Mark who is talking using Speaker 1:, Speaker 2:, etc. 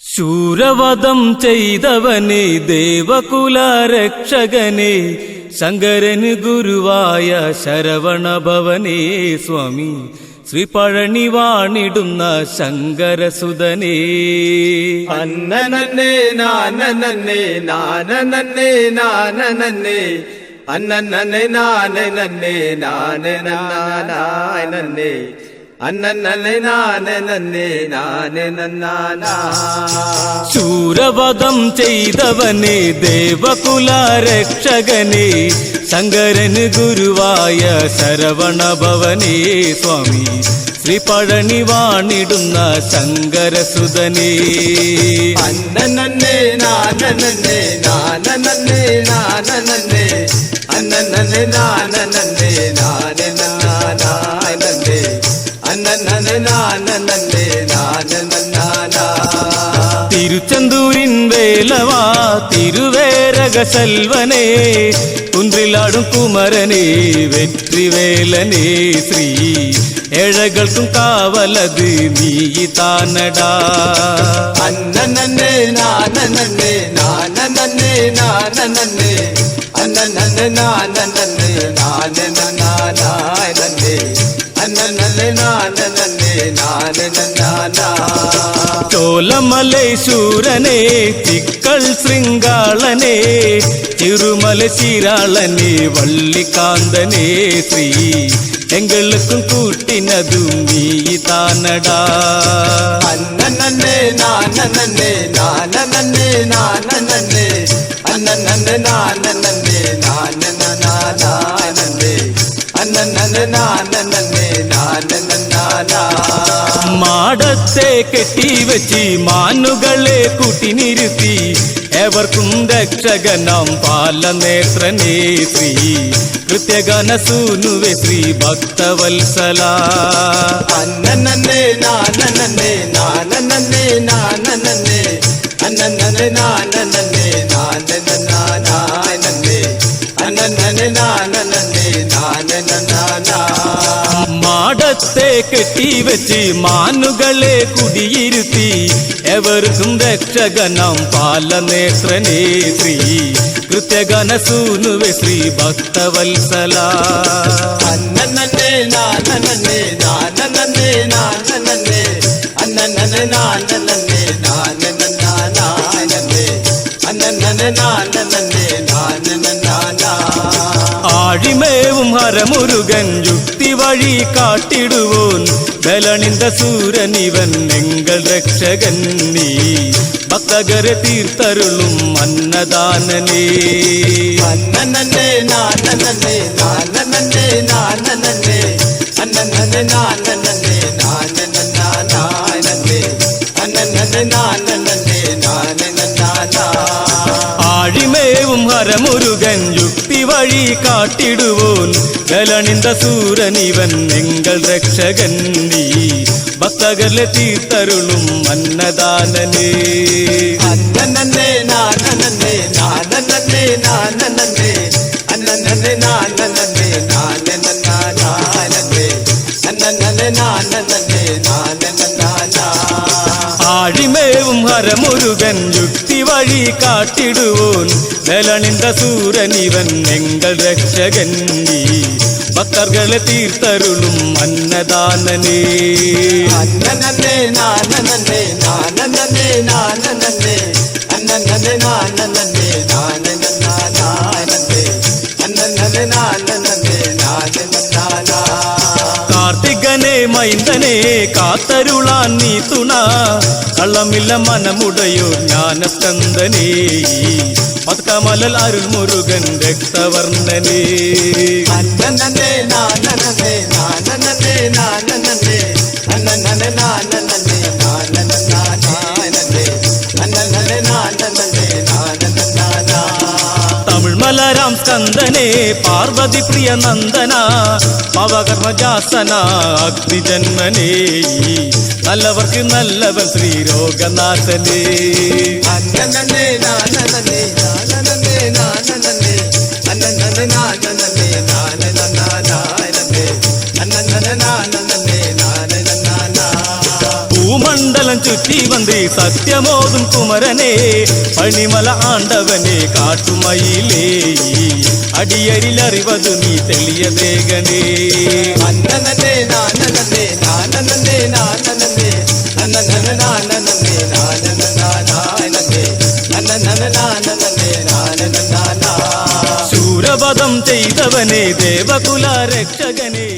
Speaker 1: ശൂരവധം ചെയ്തവനെ ദേവകുല രക്ഷകനെ ശങ്കരന് ഗുരുവായ ശരവണഭവനേ സ്വാമി ശ്രീ പഴനി വാണിടുന്ന ശങ്കരസുതനേ
Speaker 2: അന്നനന്നെ നാനനന്നെ നാനനന്നെ നാനനന്നെ അന്നനന്നെ നാനനന്നെ നാനനന്നെ അന്നനന്നെ നാനനന്നെ നാനനന്നാനാ
Speaker 1: ശൂരവധം ചെയ്തവനെ ദേവകുല രക്ഷകനെ ശങ്കരന് ഗുരുവായ ശരവണഭവനേ സ്വാമി ശ്രീ പഴനി വാണിടുന്ന ശങ്കരസുതനേ
Speaker 2: അന്നനന്നേ നാനനന്നേ നാനനന്നേ നാനനന്നേ അന്നനന്നേ നാനനന്നെ செல்வனே குன்றில்
Speaker 1: ஆடும் குமரனே வெற்றி வேலனே ஸ்ரீ ஏழைகளுக்கும் காவலது நீ தானடா அண்ணன் அண்ணே நான்
Speaker 2: அண்ணே நான் அண்ணே நான் அண்ணே அண்ணன் அண்ணே நான் அண்ணே ചോലമലൈ
Speaker 1: ശൂരനെ തിക്കൾ ശൃംഗാളനെ തിരുമല ശീരാളനെ വള്ളിക്കാന്തനെ ശ്രീ എങ്ങൾക്കും കൂട്ടിനതു നീ താനടാ.
Speaker 2: അന്നേ നാനന്നേ നാനന്നേ നാനന്നേ അന്നന്നേ നാനന്നേ നാനന്നാനേ അന്നന്നേ നാനന്നേ നാനന്നാ
Speaker 1: മാടത്തെ കെട്ടിവെച്ച് മാനുകളെ കൂട്ടിനിരുത്തി എവർക്കും രക്ഷകനാം പാലനേത്രനേ ശ്രീ. കൃത്യഗന സൂനുവെ ശ്രീ ഭക്തവത്സല.
Speaker 2: അന്നനന്നെ നാനനന്നെ നാനനന്നെ നാനനന്നെ അന്നനന്നെ നാനനന്നെ
Speaker 1: കെട്ടിവെച്ച് മാനുകളെ കുടിയിരുത്തി. എവർക്കും രക്ഷകനം പാലനേത്രനേ ശ്രീ. കൃത്യഗന സൂനുവെ ശ്രീ ഭക്തവത്സല.
Speaker 2: അന്നനന്നെ നാനനന്നെ നാനനന്നെ നാനനന്നെ അന്നനന്നെ നാനനന്നെ
Speaker 1: ആഴിമേവും ഹരമുരുകൻ യുക്തി വഴി കാട്ടിടുവോൻ. ബലണിന്ത സൂരൻ ഇവൻ എങ്കൾ രക്ഷകൻ നീ. ഭക്തകരെ തീർത്തരുളും അന്നദാനനേ.
Speaker 2: അന്നനന്നെ നാനനന്നെ നാനനന്നെ നാനനന്നെ അന്നനന്നെ നാനനന്നെ നാനനന്നാനന്നെ അന്നനന്നെ നാനനന്നെ നാനനന്നാനാ
Speaker 1: ആഴിമേവും ഹരമുരുകൻ യുക്തി വഴി ബലണിந்த സൂരനിവൻ നിങ്ങൾ രക്ഷകൻ നീ. ഭക്തകരെ തീർത്തരുളും അന്നദാനനേ
Speaker 2: നാനേ നാനേ നാനനന്നെ നാനേ നാനേ നാനേ നാനനന്നാനന്നെ നാനേ നാനേ നാനനന്നാനാ
Speaker 1: ആഴിമേവും ഹരമുരുകൻ യുക്തി വഴി കാട്ടിടുവോൻ. നിലണിന്ത സൂരൻ ഇവൻ എങ്കൾ രക്ഷകൻ ഭക്തർകളെ തീർത്തരുളും അന്നദാനനേ.
Speaker 2: അന്നേ നാനേ നാനേ നാനനന്നെ അന്നനന്നെ നാനനന്നെ
Speaker 1: മൈന്ദനെ കാത്തരുളാൻ നീ തുണ. കള്ളമില്ല മനമുടയോ ജ്ഞാനസ്കന്ദനേ പത്കമലൽ അരുൾമുരുകൻ രക്തവർണനേ.
Speaker 2: അന്നനന്നെ നാനനന്നെ നാനനന്നെ നാനനന്നെ അന്നനന്നെ നാനനന്നെ
Speaker 1: സ്കന്ദനെ പാർവതി പ്രിയ നന്ദന പവകർമ്മജാസന അഗ്നിജന്മനേ. നല്ലവർക്ക് നല്ലവൻ ശ്രീരോഗനാഥനേ
Speaker 2: നാനനന്നാനാനന്നെ അന്നനന്നെ നാനനന്നെ നാനനന്നാനാ
Speaker 1: പൂമണ്ട മണ്ഡലം ചുറ്റി വന്ന് സത്യമോതും കുമരനെ പണിമല ആണ്ടവനെ കാട്ടുമയിലേ അടിയരിലറിവതു നീ തെളിയതേകനേ
Speaker 2: അന്നനന്നെ നാനനന്നെ നാനനന്നെ നാനനന്നെ അന്നനന്നെ നാനനന്നെ നാനനന്നെ നാനനന്നെ അന്നനന്നെ നാനനന്നെ നാനനന്നാനാ
Speaker 1: ശൂരപദം ചെയ്തവനെ ദേവകുല രക്ഷകനെ